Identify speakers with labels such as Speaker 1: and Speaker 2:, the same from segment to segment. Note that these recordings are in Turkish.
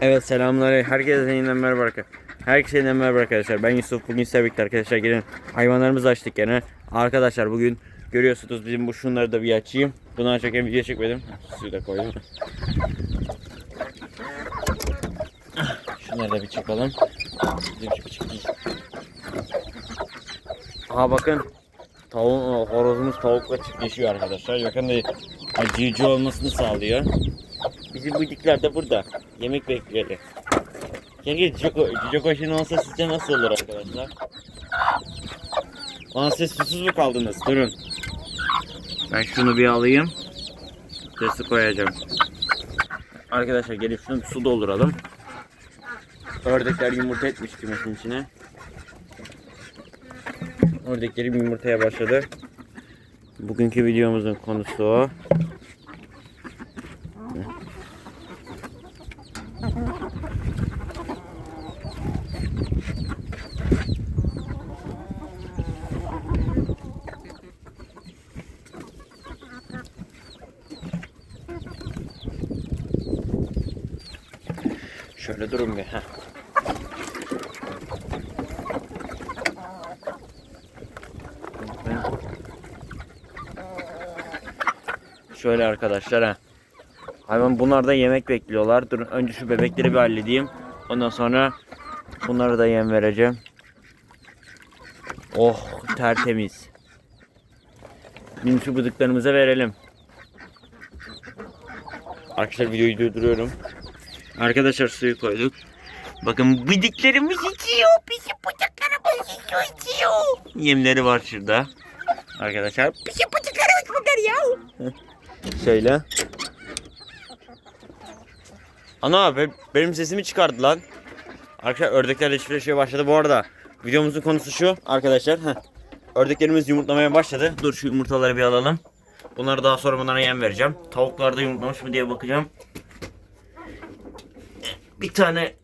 Speaker 1: Evet selamlar. Herkese yeniden merhaba arkadaşlar. Herkese yeniden merhaba arkadaşlar. Ben Yusuf. Bugün sizlerle birlikte arkadaşlar gelin hayvanlarımızı açtık gene. Arkadaşlar bugün görüyorsunuz bizim bu şunları da bir açayım. Bunu açarken video çekmedim. Suyu da koydum. Şunları da bir değil. Aha bakın. Tavuğun, horozumuz tavukla çiftleşiyor arkadaşlar. Bakın da cici olmasını sağlıyor. Bizim bu dikler de burada. Yemek bekliyorlar. Keşke Joko, Joko şimdi olsa sizce nasıl olur arkadaşlar? Bana siz susuz mu kaldınız? Durun. Ben şunu bir alayım. Sesi koyacağım. Arkadaşlar gelip şunu su dolduralım. Ördekler yumurta etmiş kümesin içine. Ördeklerim yumurtaya başladı. Bugünkü videomuzun konusu o. Şöyle durun bir. Heh. Şöyle arkadaşlar ha. Hayvan bunlar da yemek bekliyorlar. Durun önce şu bebekleri bir halledeyim. Ondan sonra bunlara da yem vereceğim. Oh tertemiz. Bizim şu bıdıklarımıza verelim. Arkadaşlar videoyu durduruyorum. Arkadaşlar suyu koyduk. Bakın bıdıklarımız içiyor. Bizim bıdıklarımız içiyor, içiyor. Yemleri var şurada. Arkadaşlar. Bizim bıdıklarımız bunlar ya. Şöyle. Ana be- benim sesimi çıkardı lan. Arkadaşlar ördeklerle çiftleşmeye başladı. Bu arada videomuzun konusu şu arkadaşlar. Heh. Ördeklerimiz yumurtlamaya başladı. Dur şu yumurtaları bir alalım. Bunları daha sonra bunlara yem vereceğim. Tavuklar da yumurtlamış mı diye bakacağım. Bir tane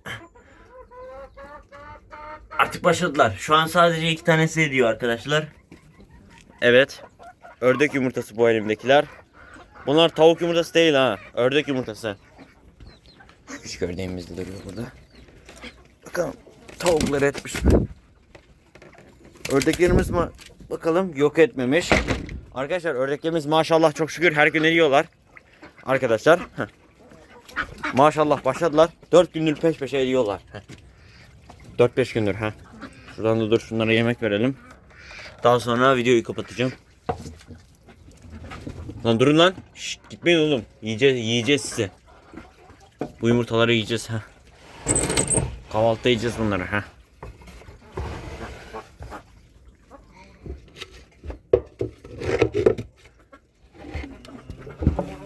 Speaker 1: artık başladılar. Şu an sadece iki tanesi ediyor arkadaşlar. Evet. Ördek yumurtası bu elimdekiler. Bunlar tavuk yumurtası değil ha. Ördek yumurtası. Şu küçük ördeğimiz de duruyor burada. Bakalım tavuklar etmiş mi? Ördeklerimiz mi? Bakalım yok etmemiş. Arkadaşlar ördeklerimiz maşallah çok şükür her gün eriyorlar. Arkadaşlar. heh. Maşallah başladılar. 4 gündür peş peşe eriyorlar. heh. 4-5 gündür ha. Şuradan da dur şunlara yemek verelim. Daha sonra videoyu kapatacağım. Lan durun lan. Şşt, gitmeyin oğlum. Yiyeceğiz, yiyeceğiz size. Bu yumurtaları yiyeceğiz ha. Kahvaltıda yiyeceğiz bunları ha.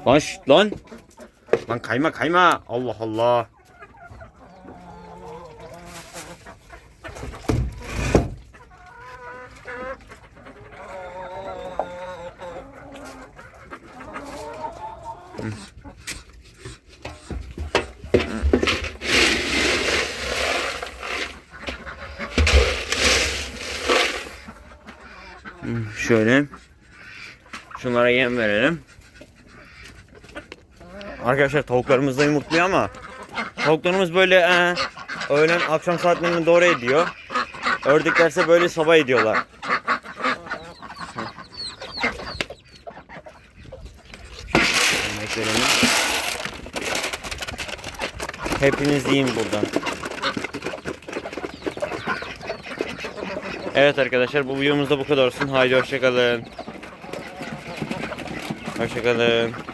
Speaker 1: Lan şşt, lan. Lan kayma kayma. Allah Allah. Şöyle. Şunlara yem verelim. Arkadaşlar tavuklarımız da yumurtluyor ama tavuklarımız böyle e, öğlen akşam saatlerinde doğru ediyor. Ördeklerse böyle sabah ediyorlar. Hepiniz yiyin buradan. Evet arkadaşlar bu videomuz da bu kadar olsun. Haydi hoşçakalın. Hoşçakalın.